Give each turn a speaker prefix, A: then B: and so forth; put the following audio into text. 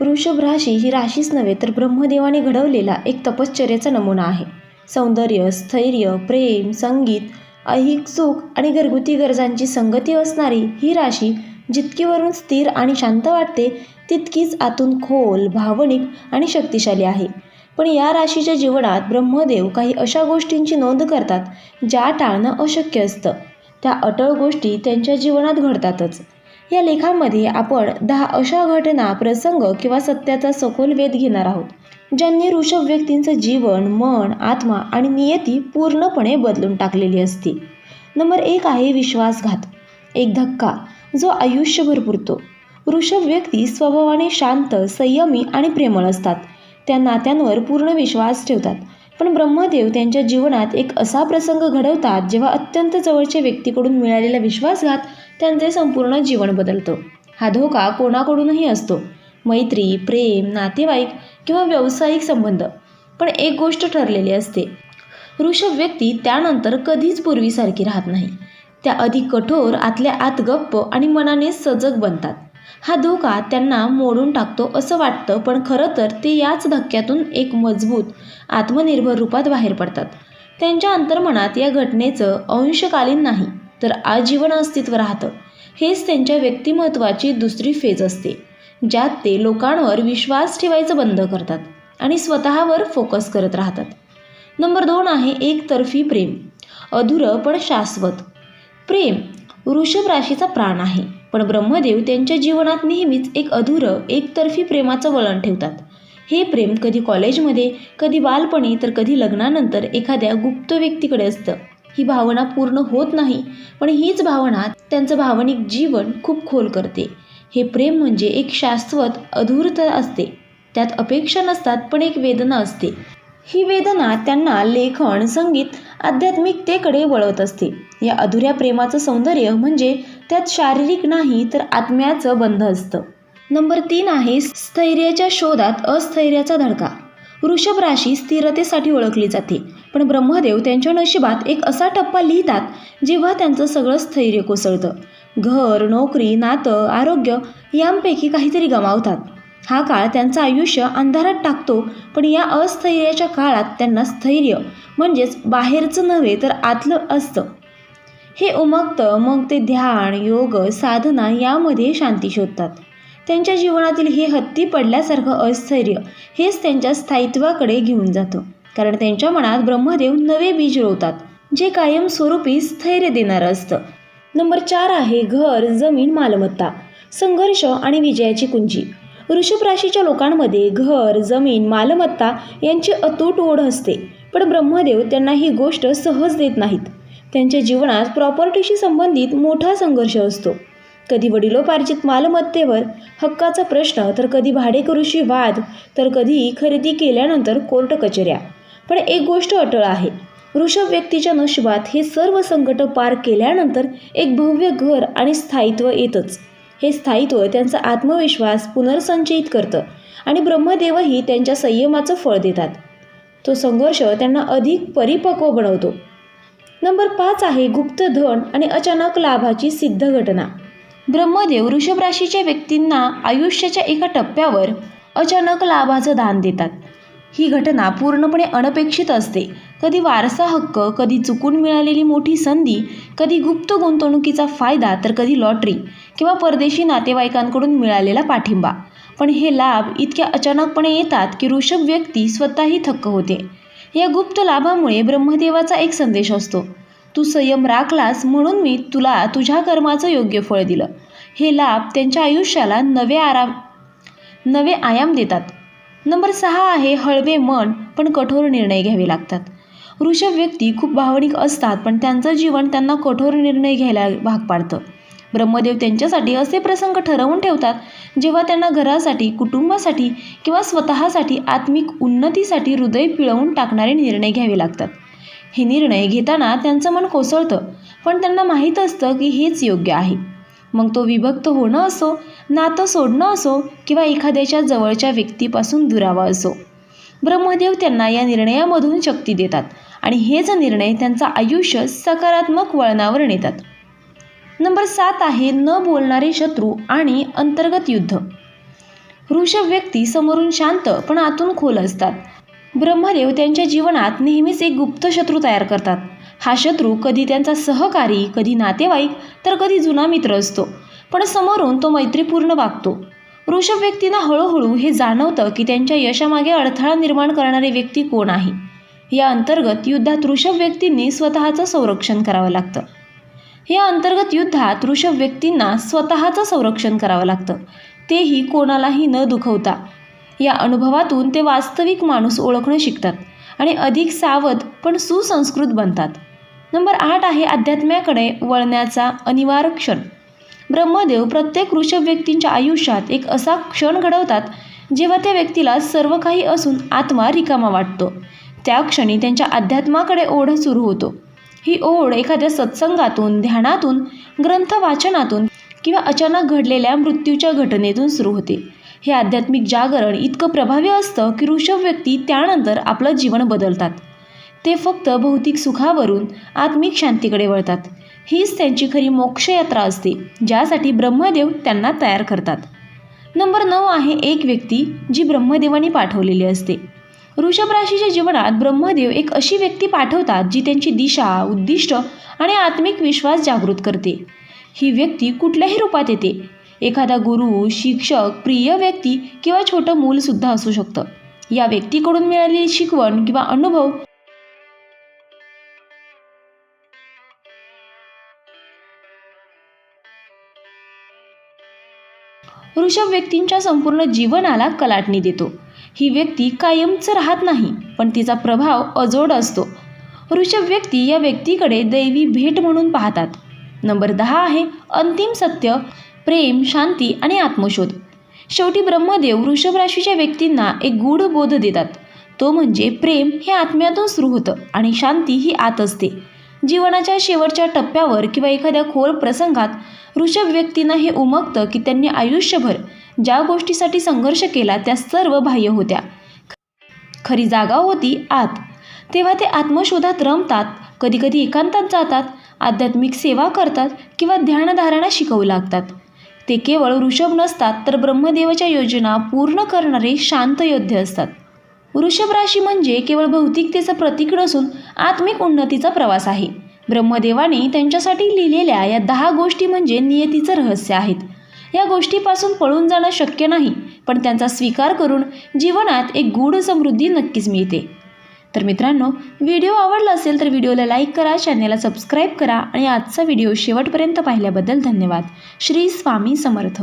A: वृषभ राशी ही राशीच नव्हे तर ब्रह्मदेवाने घडवलेला एक तपश्चर्याचा नमुना आहे. सौंदर्य स्थैर्य प्रेम संगीत ऐहिक सुख आणि घरगुती गरजांची संगती असणारी ही राशी जितकीवरून स्थिर आणि शांत वाटते तितकीच आतून खोल भावनिक आणि शक्तिशाली आहे. पण या राशीच्या जीवनात ब्रह्मदेव काही अशा गोष्टींची नोंद करतात ज्या टाळणं अशक्य असतं. त्या अटळ गोष्टी त्यांच्या जीवनात घडतातच. या लेखामध्ये आपण दहा अशा घटना प्रसंग किंवा सत्याचा सखोल वेध घेणार आहोत ज्यांनी ऋषभ व्यक्तींचं जीवन मन आत्मा आणि नियती पूर्णपणे बदलून टाकलेली असते. नंबर एक आहे विश्वासघात. एक धक्का जो आयुष्यभर पुरतो. ऋषभ व्यक्ती स्वभावाने शांत संयमी आणि प्रेमळ असतात. त्या नात्यांवर पूर्ण विश्वास ठेवतात. पण ब्रह्मदेव त्यांच्या जीवनात एक असा प्रसंग घडवतात जेव्हा अत्यंत जवळच्या व्यक्तीकडून मिळालेला विश्वासघात त्यांचे संपूर्ण जीवन बदलतो. हा धोका कोणाकडूनही असतो. मैत्री प्रेम नातेवाईक किंवा व्यावसायिक संबंध पण एक गोष्ट ठरलेली असते. वृषभ व्यक्ती त्यानंतर कधीच पूर्वीसारखी राहत नाही. त्या अधिक कठोर आतल्या आत गप्प आणि मनाने सजग बनतात. हा धोका त्यांना मोडून टाकतो असं वाटतं पण खरं तर ते याच धक्क्यातून एक मजबूत आत्मनिर्भर रूपात बाहेर पडतात. त्यांच्या अंतर्मनात या घटनेचं अंशकालीन नाही तर आजीवन अस्तित्व राहतं. हेच त्यांच्या व्यक्तिमत्वाची दुसरी फेज असते ज्यात ते लोकांवर विश्वास ठेवायचं बंद करतात आणि स्वतःवर फोकस करत राहतात. नंबर दोन आहे एकतर्फी प्रेम. अधुरं पण शाश्वत. प्रेम वृषभ राशीचा प्राण आहे. पण ब्रह्मदेव त्यांच्या जीवनात नेहमीच एक अधुरं एकतर्फी प्रेमाचं वळण ठेवतात. हे प्रेम कधी कॉलेजमध्ये कधी बालपणी तर कधी लग्नानंतर एखाद्या गुप्त व्यक्तीकडे असतं. ही भावना पूर्ण होत नाही पण हीच भावना त्यांचं भावनिक जीवन खूप खोल करते. हे प्रेम म्हणजे एक शाश्वत अधूरता असते. त्यात अपेक्षा नसतात पण एक वेदना असते. ही वेदना त्यांना लेखन संगीत आध्यात्मिकतेकडे वळवत असते. या अधुऱ्या प्रेमाचं सौंदर्य म्हणजे त्यात शारीरिक नाही तर आत्म्याचं बंध असतं. नंबर तीन आहे स्थैर्याच्या शोधात अस्थैर्याचा धडका. वृषभ राशी स्थिरतेसाठी ओळखली जाते पण ब्रह्मदेव त्यांच्या नशिबात एक असा टप्पा लिहितात जेव्हा त्यांचं सगळं स्थैर्य कोसळतं. घर नोकरी नातं आरोग्य यांपैकी काहीतरी गमावतात. हा काळ त्यांचं आयुष्य अंधारात टाकतो पण या अस्थैर्याच्या काळात त्यांना स्थैर्य म्हणजेच बाहेरचं नव्हे तर आतलं असतं. हे उमगतं मग ते ध्यान योग साधना यामध्ये शांती शोधतात. त्यांच्या जीवनातील हे हत्ती पडल्यासारखं अस्थैर्य हेच त्यांच्या स्थायित्वाकडे घेऊन जातं. कारण त्यांच्या मनात ब्रह्मदेव नवे बीज रोवतात जे कायमस्वरूपी स्थैर्य देणारं असतं. नंबर चार आहे घर जमीन मालमत्ता संघर्ष आणि विजयाची कुंजी. वृषभ राशीच्या लोकांमध्ये घर जमीन मालमत्ता यांची अतूट ओढ असते. पण ब्रह्मदेव त्यांना ही गोष्ट सहज देत नाहीत. त्यांच्या जीवनात प्रॉपर्टीशी संबंधित मोठा संघर्ष असतो. कधी वडिलोपार्जित मालमत्तेवर हक्काचा प्रश्न तर कधी भाडेकरूशी वाद तर कधी खरेदी केल्यानंतर कोर्ट कचऱ्या. पण एक गोष्ट अटळ आहे वृषभ व्यक्तीच्या नशिबात हे सर्व संकट पार केल्यानंतर एक भव्य घर आणि स्थायित्व येतच. हे स्थायित्व त्यांचा आत्मविश्वास पुनर्संचयित करतं आणि ब्रह्मदेवही त्यांच्या संयमाचं फळ देतात. तो संघर्ष त्यांना अधिक परिपक्व बनवतो. नंबर पाच आहे गुप्त धन आणि अचानक लाभाची सिद्ध घटना. ब्रह्मदेव वृषभ राशीच्या व्यक्तींना आयुष्याच्या एका टप्प्यावर अचानक लाभाचं दान देतात. ही घटना पूर्णपणे अनपेक्षित असते. कधी वारसा हक्क कधी चुकून मिळालेली मोठी संधी कधी गुप्त गुंतवणुकीचा फायदा तर कधी लॉटरी किंवा परदेशी नातेवाईकांकडून मिळालेला पाठिंबा. पण हे लाभ इतक्या अचानकपणे येतात की ऋषभ व्यक्ती स्वतःही थक्क होते. या गुप्त लाभामुळे ब्रह्मदेवाचा एक संदेश असतो. तू संयम राखलास म्हणून मी तुला तुझ्या कर्माचं योग्य फळ दिलं. हे लाभ त्यांच्या आयुष्याला नवे आराम नवे आयाम देतात. नंबर सहा आहे हळवे मन पण कठोर निर्णय घ्यावे लागतात. वृषभ व्यक्ती खूप भावनिक असतात पण त्यांचं जीवन त्यांना कठोर निर्णय घ्यायला भाग पाडतं. ब्रह्मदेव त्यांच्यासाठी असे प्रसंग ठरवून ठेवतात जेव्हा त्यांना घरासाठी कुटुंबासाठी किंवा स्वतःसाठी आत्मिक उन्नतीसाठी हृदय पिळवून टाकणारे निर्णय घ्यावे लागतात. हे निर्णय घेताना त्यांचं मन कोसळतं पण त्यांना माहीत असतं की हेच योग्य आहे. मग तो विभक्त होणं असो नातं सोडणं असो किंवा एखाद्याच्या जवळच्या व्यक्तीपासून दुरावा असो. ब्रह्मदेव त्यांना या निर्णयामधून शक्ती देतात आणि हेच निर्णय त्यांचं आयुष्य सकारात्मक वळणावर नेतात. नंबर सात आहे न बोलणारे शत्रू आणि अंतर्गत युद्ध. वृषभ व्यक्ती समोरून शांत पण आतून खोल असतात. ब्रह्मदेव त्यांच्या जीवनात नेहमीच एक गुप्त शत्रू तयार करतात. हा शत्रू कधी त्यांचा सहकारी कधी नातेवाईक तर कधी जुना मित्र असतो. पण समोरून तो मैत्रीपूर्ण वागतो. वृषभ व्यक्तींना हळूहळू हे जाणवतं की त्यांच्या यशामागे अडथळा निर्माण करणारी व्यक्ती कोण आहे. या अंतर्गत युद्धात वृषभ व्यक्तींनी स्वतःचं संरक्षण करावं लागतं. या अंतर्गत युद्धात ऋषभ व्यक्तींना स्वतःचं संरक्षण करावं लागतं. तेही कोणालाही न दुखवता. या अनुभवातून ते वास्तविक माणूस ओळखणं शिकतात आणि अधिक सावध पण सुसंस्कृत बनतात. नंबर आठ आहे अध्यात्म्याकडे वळण्याचा अनिवार्य क्षण. ब्रह्मदेव प्रत्येक ऋषभ व्यक्तींच्या आयुष्यात एक असा क्षण घडवतात जेव्हा त्या व्यक्तीला सर्व काही असून आत्मा रिकामा वाटतो. त्या क्षणी त्यांच्या अध्यात्माकडे ओढ सुरू होतो. ही ओढ एखाद्या सत्संगातून ध्यानातून ग्रंथ वाचनातून किंवा अचानक घडलेल्या मृत्यूच्या घटनेतून सुरू होते. हे आध्यात्मिक जागरण इतकं प्रभावी असतं की ऋषभ व्यक्ती त्यानंतर आपलं जीवन बदलतात. ते फक्त भौतिक सुखावरून आत्मिक शांतीकडे वळतात. हीच त्यांची खरी मोक्षयात्रा असते ज्यासाठी ब्रह्मदेव त्यांना तयार करतात. नंबर नऊ आहे एक व्यक्ती जी ब्रह्मदेवाने पाठवलेली असते. वृषभ राशीच्या जीवनात ब्रह्मदेव एक अशी व्यक्ती पाठवतात जी त्यांची दिशा उद्दिष्ट आणि आत्मिक विश्वास जागृत करते. ही व्यक्ती कुठल्याही रूपात येते. एखादा गुरु शिक्षक प्रिय व्यक्ती किंवा छोटं मूलसुद्धा असू शकतं. या व्यक्तीकडून मिळालेली शिकवण किंवा अनुभव वृषभ व्यक्तींच्या संपूर्ण जीवनाला कलाटणी देतो. ही व्यक्ती कायमच राहत नाही पण तिचा प्रभाव अजोड असतो. वृषभ व्यक्ती या व्यक्तीकडे दैवी भेट म्हणून पाहतात. नंबर दहा आहे अंतिम सत्य प्रेम शांती आणि आत्मशोध. शेवटी ब्रह्मदेव वृषभ राशीच्या व्यक्तींना एक गूढ बोध देतात. तो म्हणजे प्रेम हे आत्म्यातून सुरू होतं आणि शांती ही आत असते. जीवनाच्या शेवटच्या टप्प्यावर किंवा एखाद्या खोल प्रसंगात ऋषभ व्यक्तींना हे उमगतं की त्यांनी आयुष्यभर ज्या गोष्टीसाठी संघर्ष केला त्या सर्व बाह्य होत्या. खरी जागा होती आत. तेव्हा ते आत्मशोधात रमतात कधीकधी एकांतात जातात आध्यात्मिक सेवा करतात किंवा ध्यानधारणा शिकवू लागतात. ते केवळ ऋषभ नसतात तर ब्रह्मदेवाच्या योजना पूर्ण करणारे शांत योद्धे असतात. वृषभ राशी म्हणजे केवळ भौतिकतेचं प्रतीक नसून आत्मिक उन्नतीचा प्रवास आहे. ब्रह्मदेवाने त्यांच्यासाठी लिहिलेल्या या दहा गोष्टी म्हणजे नियतीचं रहस्य आहेत. या गोष्टीपासून पळून जाणं शक्य नाही पण त्यांचा स्वीकार करून जीवनात एक गूढ समृद्धी नक्कीच मिळते. तर मित्रांनो व्हिडिओ आवडला असेल तर व्हिडिओला लाईक करा चॅनेलला सबस्क्राईब करा आणि आजचा व्हिडिओ शेवटपर्यंत पाहिल्याबद्दल धन्यवाद. श्री स्वामी समर्थ.